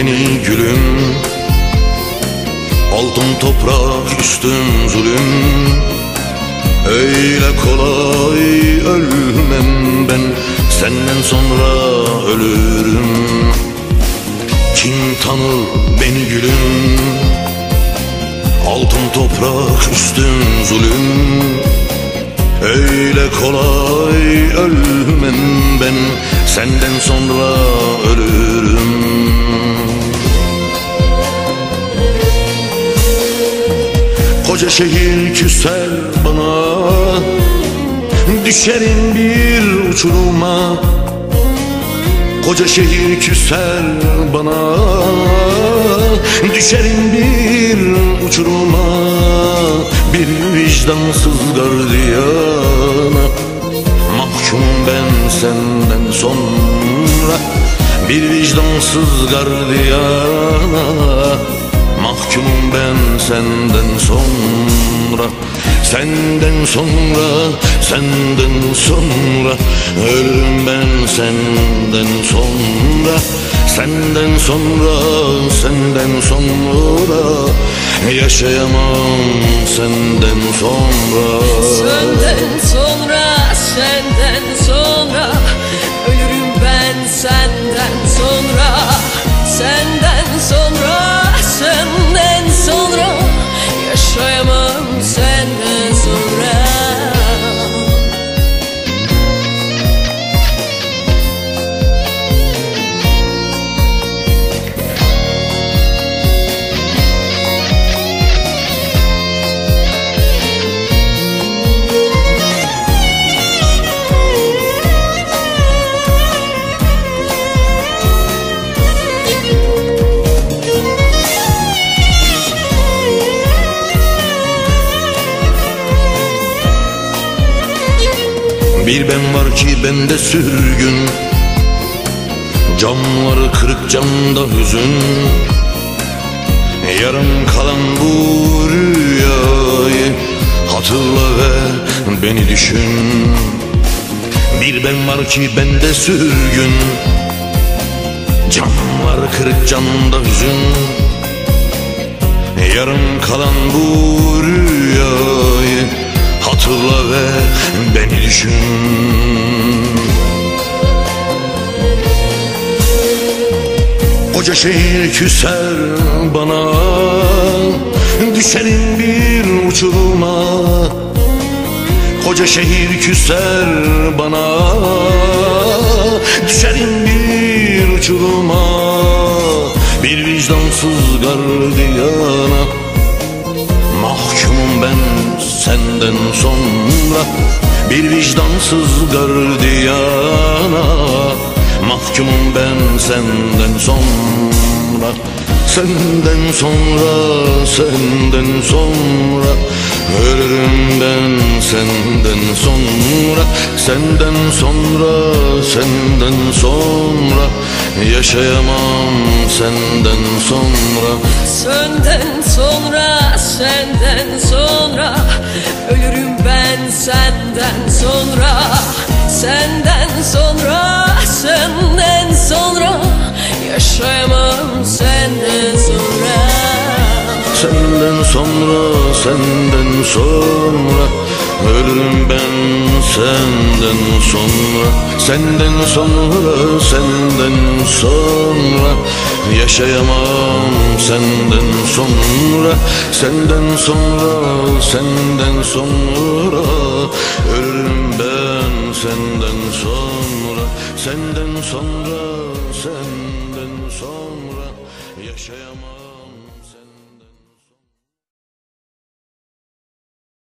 beni gülüm. Altın toprak üstün zulüm. Öyle kolay ölmem ben Senden sonra ölürüm. Kim tanır beni gülüm? Altın toprak üstün zulüm. Öyle kolay ölmem ben Senden sonra ölürüm Koca şehir küser bana. Düşerim bir uçuruma. Koca şehir küser bana. Düşerim bir uçuruma. Bir vicdansız gardiyana Mahkumum ben senden sonra. Bir vicdansız gardiyana Mahkumum ben senden sonra Senden sonra, senden sonra. Ölürüm ben senden sonra Senden sonra, senden sonra. Yaşayamam senden sonra. Senden sonra, senden sonra Bir ben var ki bende sürgün. Camları kırık camda hüzün. Yarım kalan bu rüyayı Hatırla ve beni düşün. Bir ben var ki bende sürgün. Camlar kırık camda hüzün. Yarım kalan bu Koca şehir küser bana. Düşerim bir uçuruma. Koca şehir küser bana. Düşerim bir uçuruma. Bir vicdansız gardiyana. Mahkumum ben senden sonra. Bir vicdansız gardiyana Mahkumum ben senden sonra Senden sonra, senden sonra. Ölürüm ben senden sonra Senden sonra, senden sonra. Yaşayamam senden sonra. Senden sonra, senden sonra. Ölürüm ben senden sonra Senden sonra, senden sonra Yaşayamam senden sonra. Senden sonra, senden sonra Ölürüm ben senden sonra. Senden sonra, senden sonra Yaşayamam senden sonra. Senden sonra, senden sonra Ölürüm ben senden sonra Senden sonra, senden sonra Yaşayamam